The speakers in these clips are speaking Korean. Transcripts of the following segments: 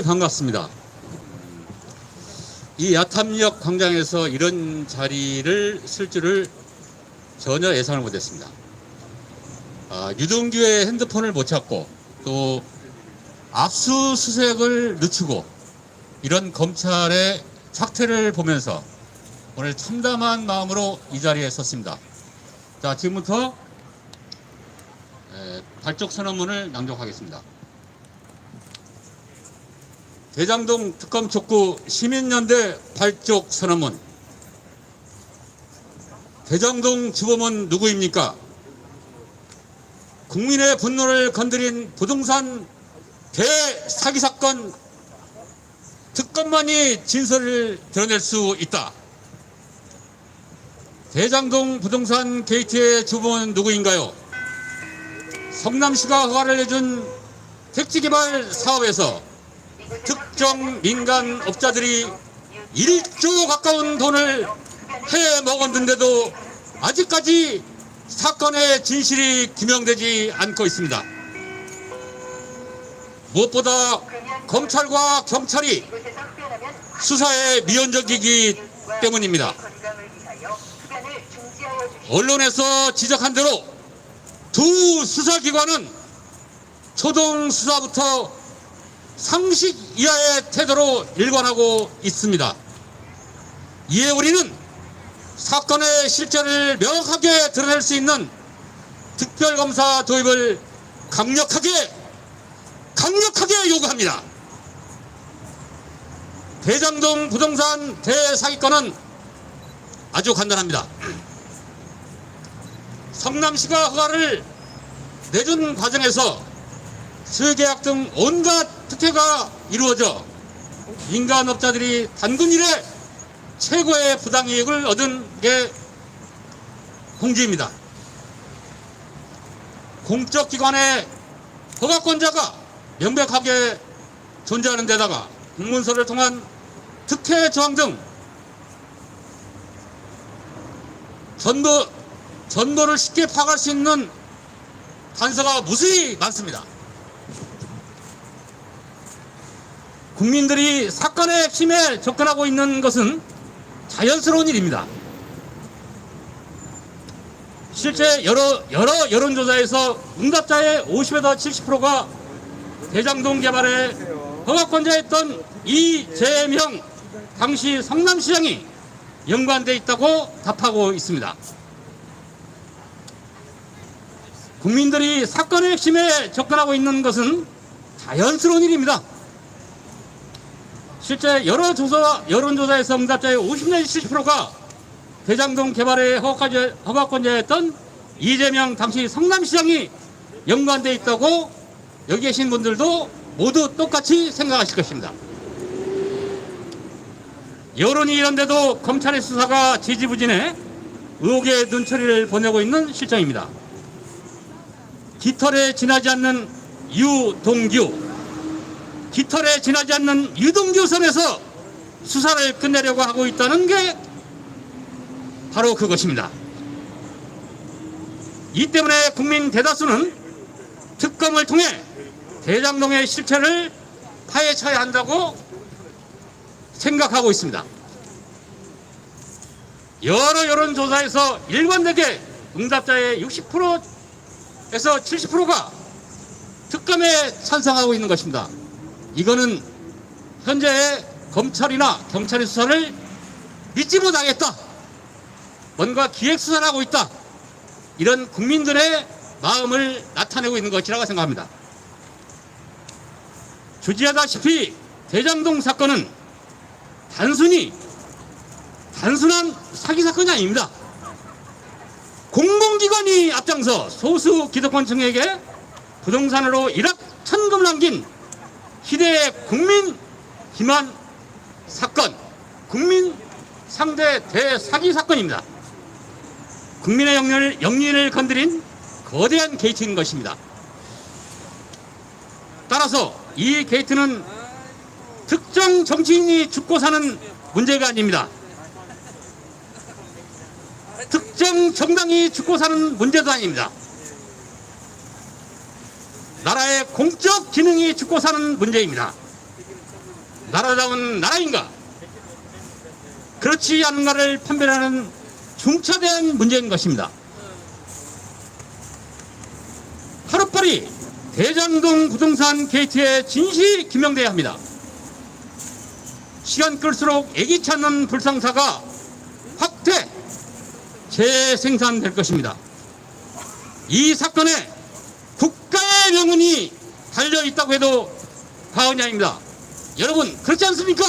반갑습니다. 이 야탐역 광장에서 이런 자리를 쓸 줄을 전혀 예상을 못했습니다. 아, 유동규의 핸드폰을 못 찾고 또 압수수색을 늦추고 이런 검찰의 착태를 보면서 오늘 참담한 마음으로 이 자리에 섰습니다. 자, 지금부터 에, 발족 선언문을 낭독하겠습니다. 대장동 특검 촉구 시민연대 발족 선언문 대장동 주범은 누구입니까? 국민의 분노를 건드린 부동산 대사기 사건 특검만이 진실을 드러낼 수 있다. 대장동 부동산 게이트의 주범은 누구인가요? 성남시가 허가를 내준 택지개발 사업에서 특정 민간 업자들이 1조 가까운 돈을 해 먹었는데도 아직까지 사건의 진실이 규명되지 않고 있습니다. 무엇보다 검찰과 경찰이 수사에 미온적이기 때문입니다. 언론에서 지적한 대로 두 수사기관은 초동 수사부터 상식 이하의 태도로 일관하고 있습니다. 이에 우리는 사건의 실체를 명확하게 드러낼 수 있는 특별검사 도입을 강력하게 강력하게 요구합니다. 대장동 부동산 대사기건은 아주 간단합니다. 성남시가 허가를 내준 과정에서 수계약 등 온갖 특혜가 이루어져 민간업자들이 단군 일에 최고의 부당이익을 얻은 게 공지입니다. 공적기관의 허가권자가 명백하게 존재하는 데다가 공문서를 통한 특혜 조항 등 전부 전보를 쉽게 파악할 수 있는 단서가 무수히 많습니다. 국민들이 사건의 핵심에 접근하고 있는 것은 자연스러운 일입니다. 실제 여러 여러 여론조사에서 응답자의 50에서 70%가 대장동 개발에 허가권자였던 이재명 당시 성남시장이 연관돼 있다고 답하고 있습니다. 국민들이 사건의 핵심에 접근하고 있는 것은 자연스러운 일입니다. 실제 여러 조사, 여론조사에서 응답자의 50 내지 70%가 대장동 개발의 허가권자, 허가권자였던 이재명 당시 성남시장이 연관돼 있다고 여기 계신 분들도 모두 똑같이 생각하실 것입니다. 여론이 이런데도 검찰의 수사가 지지부진해 의혹의 눈초리를 보내고 있는 실정입니다. 깃털에 지나지 않는 유동규 깃털에 지나지 않는 유동규 선에서 수사를 끝내려고 하고 있다는 게 바로 그것입니다. 이 때문에 국민 대다수는 특검을 통해 대장동의 실체를 파헤쳐야 한다고 생각하고 있습니다. 여러 여론조사에서 일관되게 응답자의 60%에서 70%가 특검에 찬성하고 있는 것입니다. 이거는 현재 검찰이나 경찰의 수사를 믿지 못하겠다. 뭔가 기획 수사를 하고 있다. 이런 국민들의 마음을 나타내고 있는 것이라고 생각합니다. 주지하다시피 대장동 사건은 단순히 단순한 사기 사건이 아닙니다. 공공기관이 앞장서 소수 기득권층에게 부동산으로 일억 천금을 남긴 희대의 국민 기만 사건, 국민 상대 대사기 사건입니다. 국민의 영리를, 영리를 건드린 거대한 게이트인 것입니다. 따라서 이 게이트는 특정 정치인이 죽고 사는 문제가 아닙니다. 특정 정당이 죽고 사는 문제도 아닙니다. 나라의 공적 기능이 죽고 사는 문제입니다. 나라다운 나라인가? 그렇지 않은가를 판별하는 중차대한 문제인 것입니다. 하루빨리 대장동 부동산 게이트에 진실이 규명돼야 합니다. 시간 끌수록 애기 찾는 불상사가 확대 재생산될 것입니다. 이 사건에 명운이 달려 있다고 해도 과언이 아닙니다. 여러분 그렇지 않습니까?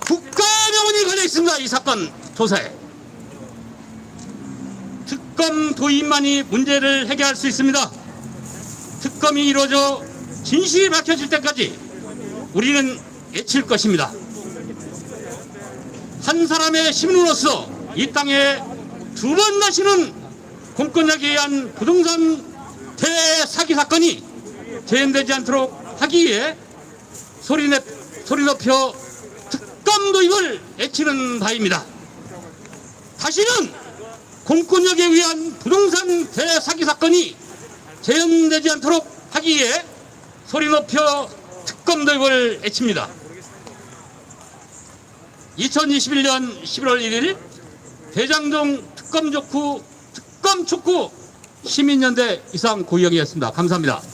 국가의 명운이 걸려 있습니다. 이 사건 조사에. 특검 도입만이 문제를 해결할 수 있습니다. 특검이 이루어져 진실이 밝혀질 때까지 우리는 외칠 것입니다. 한 사람의 시민으로서 이 땅에 두 번 다시는 공권력에 의한 부동산 대사기 사건이 재현되지 않도록 하기 위해 소리, 내, 소리 높여 특검 도입을 외치는 바입니다. 다시는 공권력에 의한 부동산 대사기 사건이 재현되지 않도록 하기 위해 소리 높여 특검 도입을 외칩니다. 2021년 11월 1일 대장동 특검 촉구 특검 촉구 시민연대 이상 고영이었습니다. 감사합니다.